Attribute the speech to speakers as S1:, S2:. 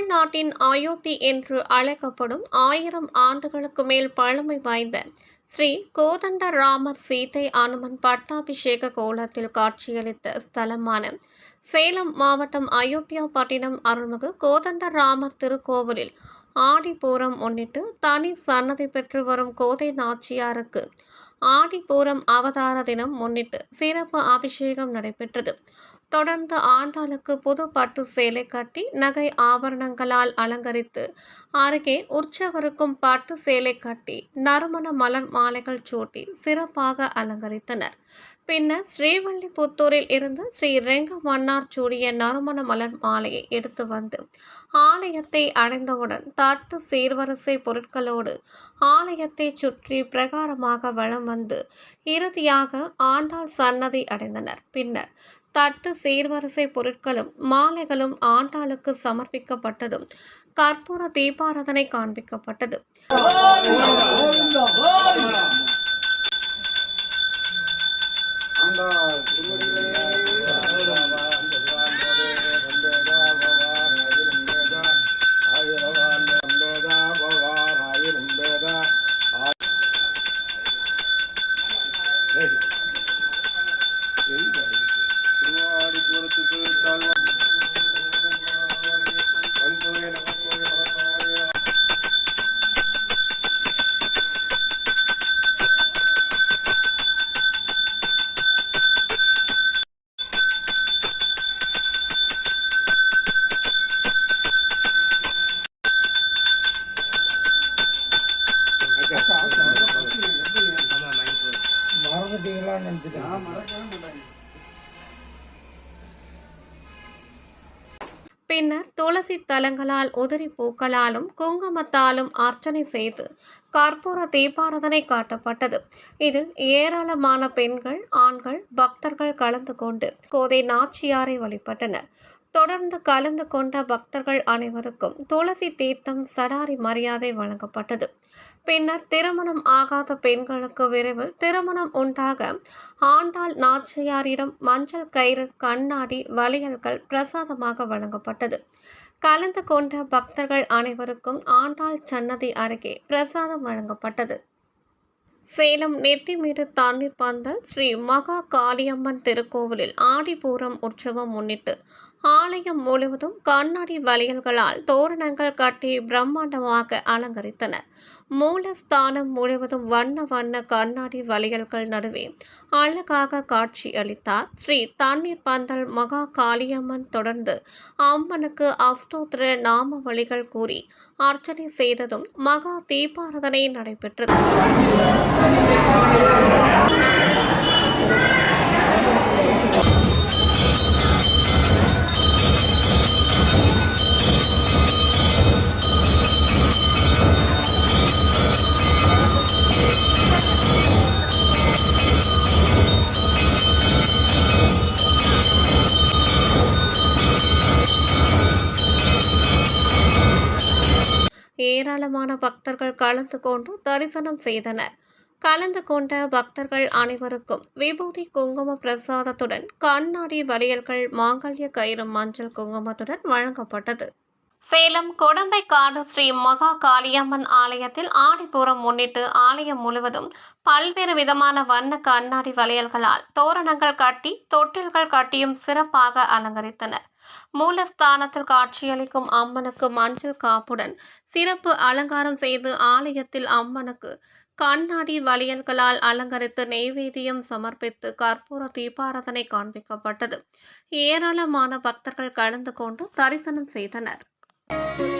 S1: தமிழ்நாட்டின் அயோத்தி என்று அழைக்கப்படும் ஆயிரம் ஆண்டுகளுக்கு மேல் பழமை வாய்ந்த ஸ்ரீ கோதண்ட ராமர் சீதை அனுமன் பட்டாபிஷேக கோலத்தில் காட்சியளித்த ஸ்தலமான சேலம் மாவட்டம் அயோத்தியா பட்டினம் அருள்மிகு கோதண்ட ராமர் திருக்கோவிலில் ஆடிப்பூரம் முன்னிட்டு தனி சன்னதி பெற்று வரும் கோதை நாச்சியாருக்கு ஆடிப்பூரம் அவதார தினம் முன்னிட்டு சிறப்பு அபிஷேகம் நடைபெற்றது. தொடர்ந்து ஆண்டாளுக்கு புது பட்டு சேலை கட்டி நகை ஆபரணங்களால் அலங்கரித்து அருகே உற்சவருக்கும் பட்டு சேலை கட்டி நறுமண மலர் மாலைகள் சூட்டி சிறப்பாக அலங்கரித்தனர். பின்னர் ஸ்ரீவல்லிபுத்தூரில் இருந்து ஸ்ரீ ரெங்க மன்னார் சூடிய நறுமண மலர் மாலையை எடுத்து வந்து ஆலயத்தை அடைந்தவுடன் தட்டு சீர்வரிசை பொருட்களோடு ஆலயத்தை சுற்றி பிரகாரமாக வலம் வந்து இறுதியாக ஆண்டாள் சன்னதி அடைந்தனர். பின்னர் தட்டு சீர்வரிசை பொருட்களும் மாலைகளும் ஆண்டாளுக்கு சமர்ப்பிக்கப்பட்டதும் கற்பூர தீபாராதனை காண்பிக்கப்பட்டது.
S2: மறந்துட்டீங்களான்னு நினச்சிட்டேன்
S1: பின்னர் துளசி தலங்களால் உதிரி பூக்களாலும் குங்குமத்தாலும் அர்ச்சனை செய்து கற்பூர தீபாரதனை காட்டப்பட்டது. இதில் ஏராளமான பெண்கள் ஆண்கள் பக்தர்கள் கலந்து கொண்டு கோதை நாச்சியாரை வழிபட்டனர். தொடர்ந்து கலந்து கொண்ட பக்தர்கள் அனைவருக்கும் துளசி தீர்த்தம் சடாரி மரியாதை வழங்கப்பட்டது. பின்னர் திருமணம் ஆகாத பெண்களுக்கு விரைவில் திருமணம் உண்டாக ஆண்டாள் நாச்சியாரிடம் மஞ்சள் கயிறு கண்ணாடி வளையல்கள் பிரசாதமாக வழங்கப்பட்டது. கலந்து கொண்ட பக்தர்கள் அனைவருக்கும் ஆண்டாள் சன்னதி அருகே பிரசாதம் வழங்கப்பட்டது. சேலம் நெத்திமீடு தண்ணீர் பந்தல் ஸ்ரீ மகா காளியம்மன் திருக்கோவிலில் ஆடிபூரம் உற்சவம் முன்னிட்டு ஆலயம் முழுவதும் கண்ணாடி வளையல்களால் தோரணங்கள் கட்டி பிரம்மாண்டமாக அலங்கரித்தனர் மூலஸ்தானம் முழுவதும் வண்ண வண்ண கண்ணாடி வளையல்கள் நடுவே அழகாக காட்சி அளித்தார் ஸ்ரீ தண்ணீர் பந்தல் மகா காளியம்மன் தொடர்ந்து அம்மனுக்கு அஸ்தோத்திர நாம வழிகள் கூறி அர்ச்சனை செய்ததும் மகா தீபாரதனை நடைபெற்றது. ஏராளமான பக்தர்கள் கலந்து கொண்டு தரிசனம் செய்தனர். கலந்து கொண்ட பக்தர்கள் அனைவருக்கும் விபூதி குங்கும பிரசாதத்துடன் கண்ணாடி வளையல்கள் மாங்கல்ய கயிறு மஞ்சள் குங்குமத்துடன் வழங்கப்பட்டது. சேலம் கொடம்பைக்காடு ஸ்ரீ மகா காளியம்மன் ஆலயத்தில் ஆடிப்பூரம் முன்னிட்டு ஆலயம் முழுவதும் பல்வேறு விதமான வண்ண கண்ணாடி வளையல்களால் தோரணங்கள் கட்டி தொட்டில்கள் கட்டியும் சிறப்பாக அலங்கரித்தனர். மூலஸ்தானத்தில் காட்சியளிக்கும் அம்மனுக்கு மஞ்சள் காப்புடன் சிறப்பு அலங்காரம் செய்து ஆலயத்தில் அம்மனுக்கு கண்ணாடி வளையல்களால் அலங்கரித்து நெய்வேதியம் சமர்ப்பித்து கற்பூர தீபாராதனை காண்பிக்கப்பட்டது. ஏராளமான பக்தர்கள் கலந்து கொண்டு தரிசனம் செய்தனர். Thank you.